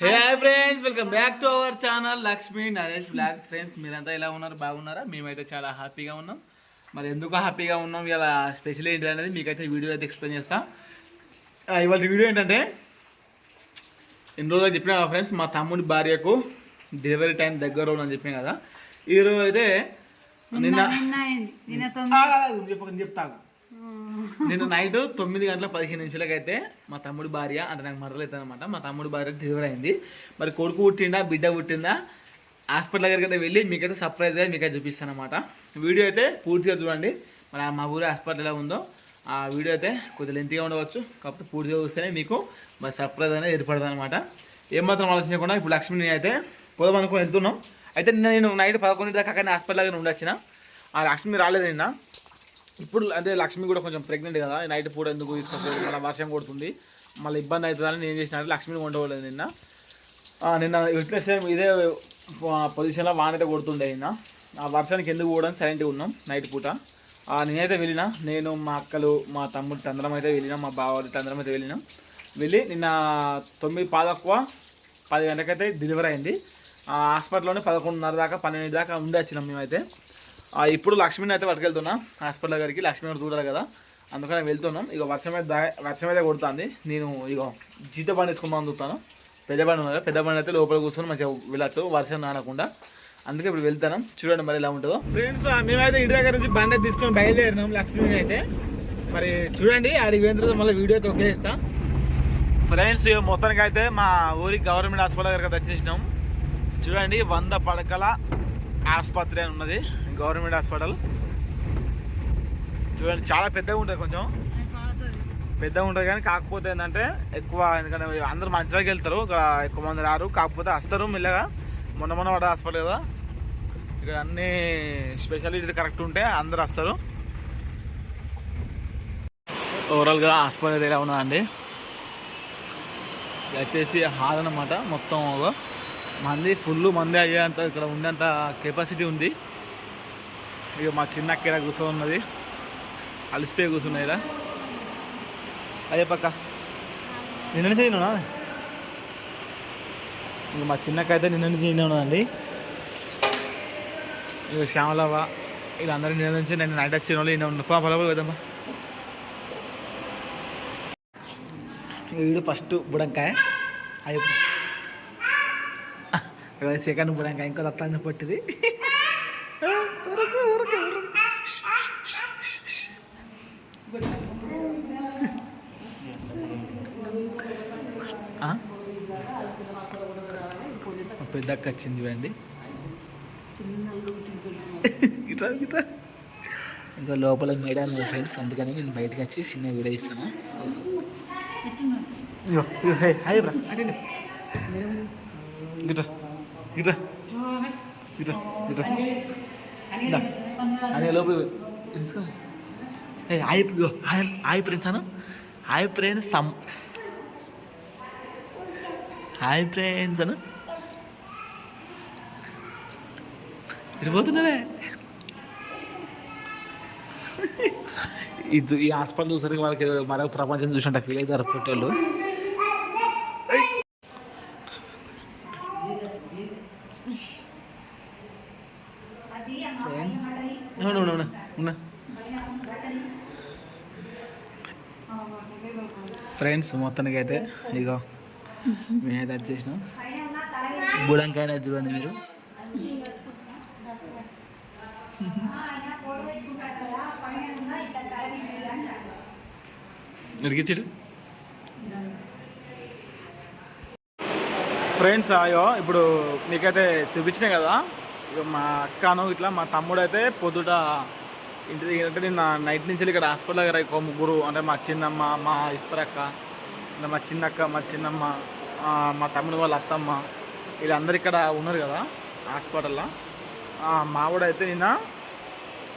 Hey hi friends welcome back to our channel Lakshmi Naresh blogs friends మీరంతా ఎలా ఉన్నారు? బాగున్నారా? మేమైతే చాలా హ్యాపీగా ఉన్నాం. మరి ఎందుకు హ్యాపీగా ఉన్నాం? ఇలా స్పెషల్ ఏంటి అనేది మీకైతే వీడియో అయితే ఎక్స్ప్లెయిన్ చేస్తా. ఇవాళ వీడియో ఏంటంటే ఎన్ని రోజులు చెప్పిన ఫ్రెండ్స్ మా తమ్ముడి భార్యకు డెలివరీ టైం దగ్గర ఉందని చెప్పాను కదా. ఈరోజు అయితే నిన్న చెప్తాను నేను నైట్ తొమ్మిది గంటల పదిహేను నిమిషాలకు అయితే మా తమ్ముడి భార్య అంటే నాకు మరలేదు అనమాట మా తమ్ముడి భార్య డెలివరీ అయింది. మరి కొడుకు పుట్టిందా బిడ్డ పుట్టిందా? హాస్పిటల్ దగ్గరికి అయితే వెళ్ళి మీకైతే సర్ప్రైజ్గా మీకైతే చూపిస్తాను అనమాట వీడియో అయితే పూర్తిగా చూడండి. మరి మా ఊరి హాస్పిటల్ ఎలా ఉందో ఆ వీడియో అయితే కొద్దిగా లెంతీగా ఉండవచ్చు. కాకపోతే పూర్తిగా చూస్తేనే మీకు మరి సర్ప్రైజ్ అనేది ఏర్పడుతుంది అనమాట ఏమాత్రం ఆలోచించకుండా ఇప్పుడు లక్ష్మిని అయితే పోదాం అనుకుని వెళ్తున్నాం. అయితే నేను నైట్ పదకొండు దాకా అక్కడ హాస్పిటల్ దగ్గర ఉండొచ్చిన ఆ లక్ష్మి రాలేదు నిన్న. ఇప్పుడు అంటే లక్ష్మి కూడా కొంచెం ప్రెగ్నెంట్ కదా నైట్ పూట ఎందుకు తీసుకోలేదు మళ్ళీ వర్షం కొడుతుంది. మళ్ళీ ఇబ్బంది అవుతుందని నేను చేసిన లక్ష్మిని వండవలేదు నిన్న. నిన్న విట్నెస్ సేమ్ ఇదే పొజిషన్లో వానైతే కొడుతుండే నిన్న. ఆ వర్షానికి ఎందుకు పోవడం సైలెంట్గా ఉన్నాం నైట్ పూట. నేనైతే వెళ్ళిన నేను మా అక్కలు మా తమ్ముడు తందరం అయితే వెళ్ళినాం మా బావ తందరం అయితే వెళ్ళినాం. వెళ్ళి నిన్న తొమ్మిది పాదక్కువ పది గంటకైతే డెలివరీ అయింది. ఆ, హాస్పిటల్లోనే పదకొండున్నర దాకా పన్నెండు దాకా ఉండి వచ్చినాం మేమైతే. ఇప్పుడు లక్ష్మిని అయితే పట్టుకెళ్తున్నా. హాస్పిటల్ దగ్గరికి. లక్ష్మి గారు చూడాలి కదా. అందుకని వెళ్తున్నాం. ఇక వర్షం అయితే దా- వర్షం అయితే కొడుతుంది. నేను ఇక జీత బండి వేసుకుందాం చూస్తాను. పెద్ద బండి ఉన్నది పెద్ద బండి అయితే లోపల కూర్చొని మంచిగా వెళ్ళచ్చు. వర్షం నానకుండా అందుకే ఇప్పుడు వెళ్తాను చూడండి మరి ఎలా ఉంటుందో. ఫ్రెండ్స్ మేమైతే ఇంటి దగ్గర నుంచి బండి తీసుకొని బయలుదేరినాం లక్ష్మిని అయితే. మరి చూడండి ఆడికి పోయిన తర్వాత మళ్ళీ వీడియో అయితే ఒకే ఇస్తా ఫ్రెండ్స్ మొత్తానికి అయితే మా ఊరికి గవర్నమెంట్ హాస్పిటల్ దగ్గరికి వచ్చేసినాం. చూడండి వంద పడకల ఆసుపత్రి అని ఉన్నది. Government hospital. చూడండి చాలా పెద్దగా ఉంటుంది కొంచెం. పెద్దగా ఉంటుంది కానీ కాకపోతే ఏంటంటే ఎక్కువ ఎందుకంటే అందరూ మంచిగా వెళ్తారు ఇక్కడ ఎక్కువ మంది రారు. కాకపోతే వస్తారు మెల్లగా. మొన్న మొన్న పడ్డ హాస్పిటల్ కదా. ఇక్కడ అన్ని స్పెషాలిటీ కరెక్ట్ ఉంటే అందరు వస్తారు. ఓవరాల్గా హాస్పిటల్ అయితే ఎలా ఉన్నదండి? వచ్చేసి హాల్ అనమాట మొత్తం మంది ఫుల్ మంది అయ్యేంత ఇక్కడ ఉండేంత కెపాసిటీ ఉంది. ఇక మా చిన్న అక్కడ ఇక్కడ కూర్చొని ఉన్నది అలసిపోయి కూర్చున్నాయి ఇక్కడ అదే పక్క. నిన్న నుంచి ఇక మా చిన్నక్క అయితే నిన్న నుంచి అయినా ఇక శ్యామలవ్వ వీళ్ళందరూ నిన్న నుంచి నేను నైట్ వచ్చిన వాళ్ళు నేను ఉన్నారు పొలం పోదామా వీడు ఫస్ట్ బుడంకాయ. అయ్యో. సెకండ్ బుడంకాయ ఇంకో దత్తాన్ని పట్టింది. పెద్దక్క వచ్చింది ఇవ్వండి ఇట్లా ఇట్లా. ఇంకా లోపల మేడం ఫ్రెండ్స్ అందుకని నేను బయటకు వచ్చి చిన్న వీడియో ఇస్తాను హాయ్ బ్రా. అదే లోపు తీసుకో ఏ హాయ్ ఇగో హాయ్ హాయ్ ఫ్రెండ్స్ అను. హాయ్ ఫ్రెండ్స్ సమ్ హాయ్ ఫ్రెండ్స్ అను. వెళ్ళిపోతున్నారే ఇది ఈ హాస్పిటల్ చూసరికి వాళ్ళకి ఏదో మరో ప్రపంచం చూసినట్టు ఫీల్ అవుతారు ఫోటోలు ఫ్రెండ్స్ ఫ్రెండ్స్ మొత్తానికి అయితే ఇగో మేమైతే అది చేసినాం. బుడంకాయ చూడండి మీరు. ఇరికిచ్చాడు ఫ్రెండ్స్ అయ్యో ఇప్పుడు మీకైతే చూపించినాయి కదా ఇక మా అక్కను ఇట్లా మా తమ్ముడు అయితే పొద్దుట ఇంటి దగ్గర అంటే నిన్న నైట్ నుంచి వెళ్ళి ఇక్కడ హాస్పిటల్ దగ్గర ఒక ముగ్గురు అంటే మా చిన్నమ్మ మా ఇస్పర్ అక్క ఇలా మా చిన్నక్క మా చిన్నమ్మ మా తమ్ముడు వాళ్ళ అత్తమ్మ వీళ్ళందరూ ఇక్కడ ఉన్నారు కదా హాస్పిటల్లో. మావాడు అయితే నిన్న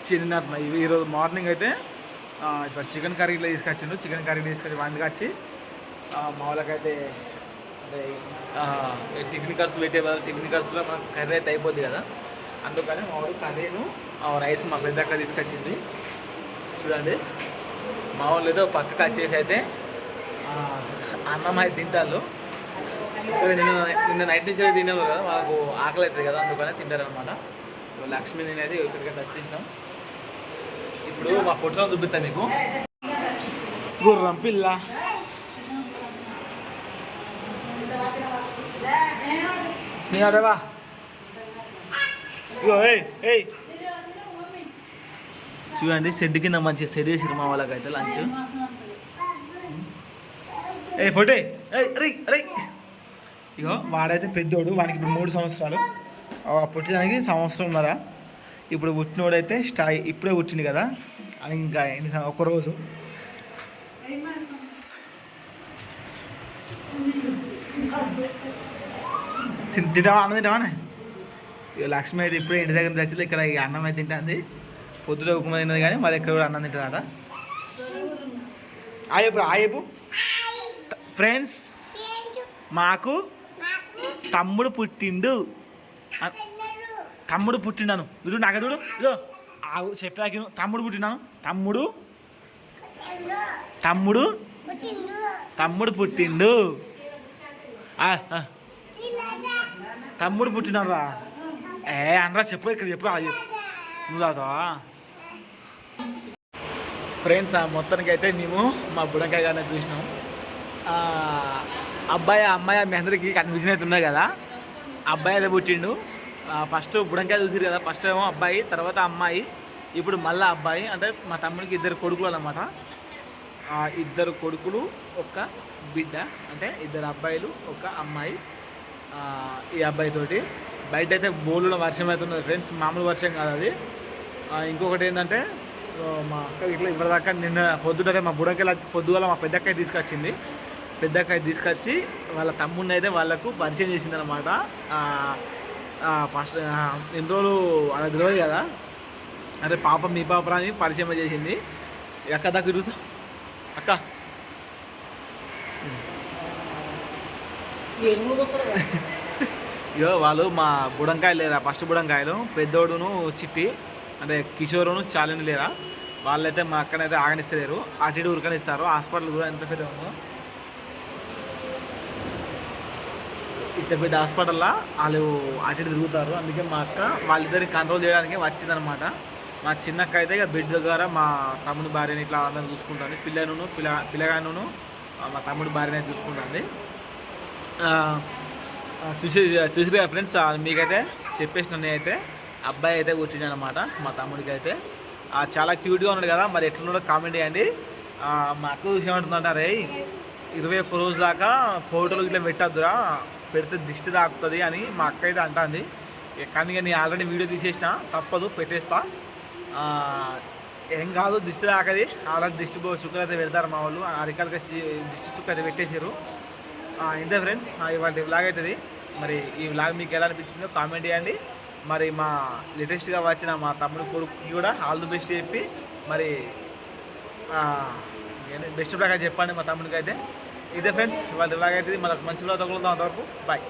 చిన్న ఈరోజు మార్నింగ్ అయితే ఇట్లా చికెన్ కర్రీలో తీసుకొచ్చిండు. చికెన్ కర్రీ తీసుకొచ్చి వండుకొచ్చి వచ్చి అంటే టిఫిన్ ఖర్చు పెట్టే బదులు టిఫిన్ ఖర్చులో మనకు కర్రీ అయితే అయిపోద్ది కదా. అందుకని మా కర్రీను ఆ రైస్ మా పెద్దక్క తీసుకొచ్చింది. చూడండి. మా వాళ్ళు ఏదో పక్కకు వచ్చేసి అయితే అన్నం అయితే తింటారు. నిన్న నిన్న నైట్ నుంచి అయితే తిన్నాము కదా మాకు ఆకలి అవుతుంది కదా అందుకనే తింటారనమాట లక్ష్మి నేను అయితే ఇక్కడికి వచ్చేసినాం. ఇప్పుడు మా పొట్టలో చూపిస్తా మీకు. గుర్రం పిల్ల. తినడవా ఇగో ఏయ్ ఏయ్. చూడండి షెడ్ కింద మంచిగా షెడ్ చేసిరు మా వాళ్ళకైతే లంచ్. ఏ పొట్టే రీ రీ ఇగో వాడైతే పెద్దోడు వానికి ఇప్పుడు మూడు సంవత్సరాలు. ఆ పుట్టిదానికి సంవత్సరం ఉన్నారా? ఇప్పుడు పుట్టినోడైతే స్టా ఇప్పుడే పుట్టింది కదా? ఇంకా ఎన్ని సం- ఒక రోజు. తిన్- తింటావా? అన్నం తింటావా ఇక లక్ష్మి అయితే ఇప్పుడే ఇంటి దగ్గర తెచ్చింది ఇక్కడ ఇక అన్నం అయితే తింటుంది. పొద్దున ఉప్మా తిన్నది కానీ మా దగ్గర కూడా అన్నం తింటుందట. ఆయపు ఆయపు ఫ్రెండ్స్ మాకు తమ్ముడు పుట్టిండు. తమ్ముడు పుట్టినాను ఇడు నగదుడు చూడు ఇదో చెప్పాక తమ్ముడు పుట్టినాను తమ్ముడు. తమ్ముడు. తమ్ముడు పుట్టిండు. ఆ, తమ్ముడు పుట్టినాడు రా ఏ అనరా చెప్పు ఇక్కడ చెప్పు నువ్వు తాగుతావా? ఫ్రెండ్స్ ఆ మొత్తానికి అయితే మేము మా బుడంకాయ గారిని చూసినాం. ఆ, అబ్బాయి అమ్మాయి మీ అందరికీ కన్ఫ్యూజన్ అయితే ఉన్నాయి కదా. అబ్బాయి అయితే పుట్టిండు. ఫస్ట్ బుడంకాయ చూసిరు కదా ఫస్ట్ ఏమో అబ్బాయి తర్వాత అమ్మాయి ఇప్పుడు మళ్ళీ అబ్బాయి అంటే మా తమ్ముడికి ఇద్దరు కొడుకులు అనమాట ఇద్దరు కొడుకులు ఒక బిడ్డ అంటే ఇద్దరు అబ్బాయిలు ఒక అమ్మాయి ఈ అబ్బాయితోటి బయట అయితే బోలులో వర్షం అవుతున్నది ఫ్రెండ్స్ మామూలు వర్షం కాదు అది. ఇంకొకటి ఏంటంటే మా అక్క ఇట్లా ఇప్పటిదాకా నిన్న పొద్దుటే మా బుడకెళ్ళ పొద్దుగల మా పెద్దక్కయ్య తీసుకొచ్చింది. పెద్దక్కయ్య తీసుకొచ్చి వాళ్ళ తమ్ముడిని అయితే వాళ్ళకు పరిచయం చేసిందనమాట ఫస్ట్ ఎన్ని రోజులు అలా తెలియదు కదా? అదే పాప మీ పాప అని పరిచయం చేసింది. అక్క దగ్గర చూసా. అక్క. ఇగో వాళ్ళు మా బుడంకాయలు లేరా? ఫస్ట్ బుడంకాయలు. పెద్దోడును చిట్టి అంటే కిషోరును చాలని లేరా? వాళ్ళైతే మా అక్కనైతే ఆగనిస్తలేరు. అటు ఇటు ఉరకనిస్తారు. హాస్పిటల్ కూడా ఎంత పెద్ద పెద్ద పెద్ద హాస్పిటల్లో వాళ్ళు అటు ఇటు తిరుగుతారు. అందుకే మా అక్క వాళ్ళిద్దరిని కంట్రోల్ చేయడానికి వచ్చిందనమాట మా చిన్నక్క అయితే ఇక బిడ్డ దగ్గర మా తమ్ముడు భార్యని ఇట్లా అందరిని చూసుకుంటుంది. పిల్లను పిల్ల పిల్లగాను మా తమ్ముడు భార్యని చూసుకుంటుంది. ఆ, చూసి చూసి ఫ్రెండ్స్ మీకైతే చెప్పేసిన నేనైతే అబ్బాయి అయితే కూర్చుని అనమాట మా తమ్ముడికి అయితే చాలా క్యూట్గా ఉన్నాడు కదా మరి ఎట్లున్నాడో కామెంట్ చేయండి. మా అక్క చూసి ఏమంటుందంటారే ఇరవై ఒక్క రోజు దాకా ఫోటోలు ఇట్లా పెట్టద్దురా. పెడితే దిష్టి తాకుతుంది అని మా అక్క అయితే అంటుంది. కానీ నేను ఆల్రెడీ వీడియో తీసేసిన తప్పదు పెట్టేస్తా. ఏం కాదు దిష్టి తాకది. ఆల్రెడీ దిష్టి చుక్కలు అయితే పెడతారు మా వాళ్ళు. అరికాలకి దిష్టి చుక్క అయితే పెట్టేసారు ఇంతే ఫ్రెండ్స్ ఇవాళ వ్లాగ్ అవుతుంది మరి ఈ వ్లాగ్ మీకు ఎలా అనిపించిందో కామెంట్ చేయండి. మరి మా లేటెస్ట్గా వచ్చిన మా తమ్ముడు కొడుకు కూడా ఆల్ ది బెస్ట్ చెప్పి మరి బెస్ట్ వ్లాగ్ చెప్పండి మా తమ్ముడికి అయితే ఇదే ఫ్రెండ్స్ ఇవాళ ఇలాగైతే మనకు మంచి వ్లాగ్ తగులుతాం అంతవరకు. బాయ్